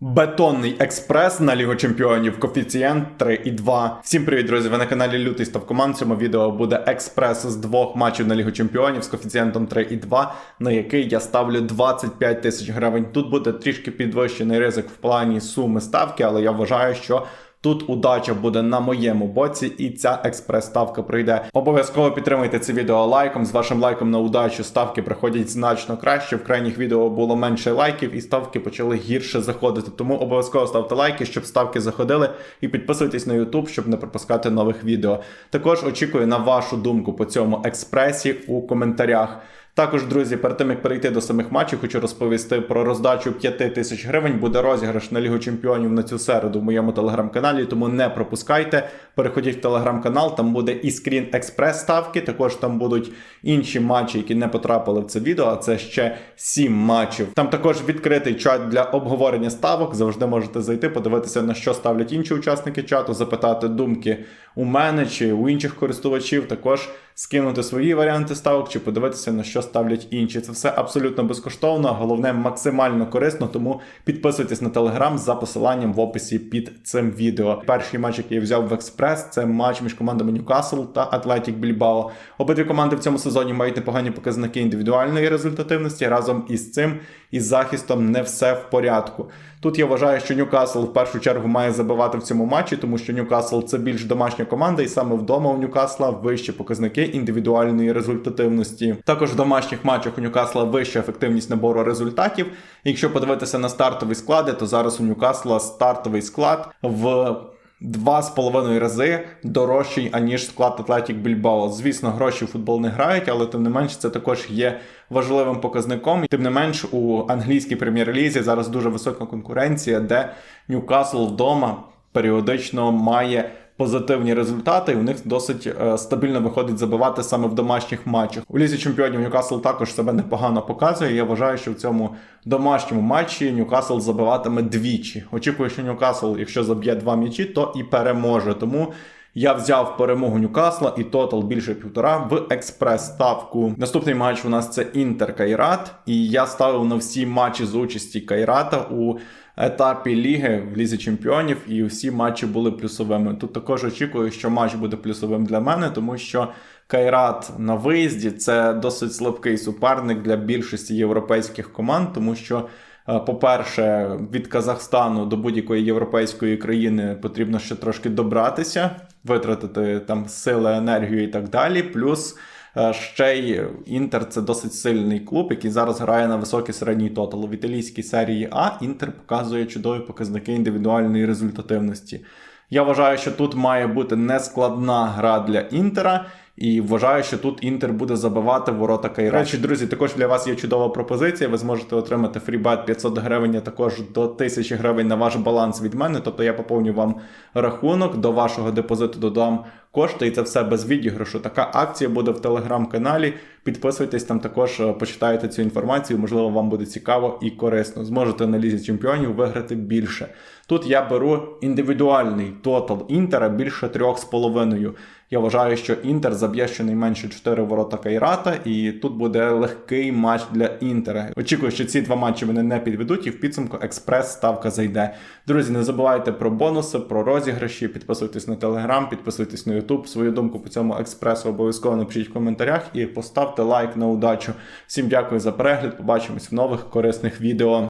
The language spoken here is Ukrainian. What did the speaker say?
Бетонний експрес на Лігу Чемпіонів, коефіцієнт 3,2. Всім привіт, друзі! Ви на каналі Лютий Ставкоман. В цьому відео буде експрес з двох матчів на Лігу Чемпіонів з коефіцієнтом 3,2, на який я ставлю 25 тисяч гривень. Тут буде трішки підвищений ризик в плані суми ставки, але я вважаю, що. Тут удача буде на моєму боці, і ця експрес-ставка пройде. Обов'язково підтримуйте це відео лайком. З вашим лайком на удачу ставки приходять значно краще. В крайніх відео було менше лайків, і ставки почали гірше заходити. Тому обов'язково ставте лайки, щоб ставки заходили, і підписуйтесь на YouTube, щоб не пропускати нових відео. Також очікую на вашу думку по цьому експресі у коментарях. Також, друзі, перед тим як перейти до самих матчів, хочу розповісти про роздачу 5 тисяч гривень. Буде розіграш на Лігу Чемпіонів на цю середу в моєму телеграм-каналі, тому не пропускайте. Переходіть в телеграм-канал, там буде і скрін експрес ставки. Також там будуть інші матчі, які не потрапили в це відео. А це ще 7 матчів. Там також відкритий чат для обговорення ставок. Завжди можете зайти, подивитися на що ставлять інші учасники чату, запитати думки у мене чи у інших користувачів. Також скинути свої варіанти ставок чи подивитися на що ставлять інші. Це все абсолютно безкоштовно, головне максимально корисно. Тому підписуйтесь на телеграм за посиланням в описі під цим відео. Перший матч, який я взяв в експрес, це матч між командами Ньюкасл та Атлетік Більбао. Обидві команди в цьому сезоні мають непогані показники індивідуальної результативності. Разом із цим із захистом не все в порядку. Тут я вважаю, що Ньюкасл в першу чергу має забивати в цьому матчі, тому що Ньюкасл це більш домашня команда, і саме вдома у Ньюкасла вищі показники індивідуальної результативності. Також в домашніх матчах у Ньюкасла вища ефективність набору результатів. Якщо подивитися на стартові склади, то зараз у Ньюкасла стартовий склад в Два з половиною рази дорожчий, аніж склад Атлетік Більбао. Звісно, гроші в футбол не грають, але тим не менш це також є важливим показником. Тим не менш, у англійській прем'єр-лізі зараз дуже висока конкуренція, де Ньюкасл вдома періодично має позитивні результати, і у них досить е, стабільно виходить забивати саме в домашніх матчах. У лізі чемпіонів Ньюкасл також себе непогано показує. Я вважаю, що в цьому домашньому матчі Ньюкасл забиватиме двічі. Очікую, що Ньюкасл, якщо заб'є два м'ячі, то і переможе. Тому. Я взяв перемогу Ньюкасла і тотал більше півтора в експрес-ставку. Наступний матч у нас це Інтер Кайрат, і я ставив на всі матчі з участі Кайрата у етапі ліги в лізі чемпіонів, і всі матчі були плюсовими. Тут також очікую, що матч буде плюсовим для мене, тому що Кайрат на виїзді це досить слабкий суперник для більшості європейських команд, тому що. Е, По-перше, від Казахстану до будь-якої європейської країни потрібно ще трошки добратися, витратити там сили, енергію і так далі. Плюс е, ще й Інтер це досить сильний клуб, який зараз грає на високий середній тотал. В італійській серії А Інтер показує чудові показники індивідуальної результативності. Я вважаю, що тут має бути нескладна гра для Інтера. І вважаю, що тут Інтер буде забивати ворота Кайра. Речі, друзі, також для вас є чудова пропозиція. Ви зможете отримати фрібет 500 гривень, а також до 1000 гривень на ваш баланс від мене. Тобто я поповню вам рахунок, до вашого депозиту додам кошти, і це все без відіграшу. Така акція буде в телеграм-каналі. Підписуйтесь там також, е, почитаєте цю інформацію. Можливо, вам буде цікаво і корисно. Зможете на лізі чемпіонів виграти більше. Тут я беру індивідуальний тотал інтера більше 3,5. Я вважаю, що Інтер заб'є щонайменше 4 ворота Кайрата, і тут буде легкий матч для Інтера. Очікую, що ці два матчі вони не підведуть, і в підсумку експрес ставка зайде. Друзі, не забувайте про бонуси, про розіграші. Підписуйтесь на телеграм, підписуйтесь на Ютуб. Свою думку по цьому експресу обов'язково напишіть в коментарях і поставте лайк на удачу. Всім дякую за перегляд. Побачимось в нових корисних відео.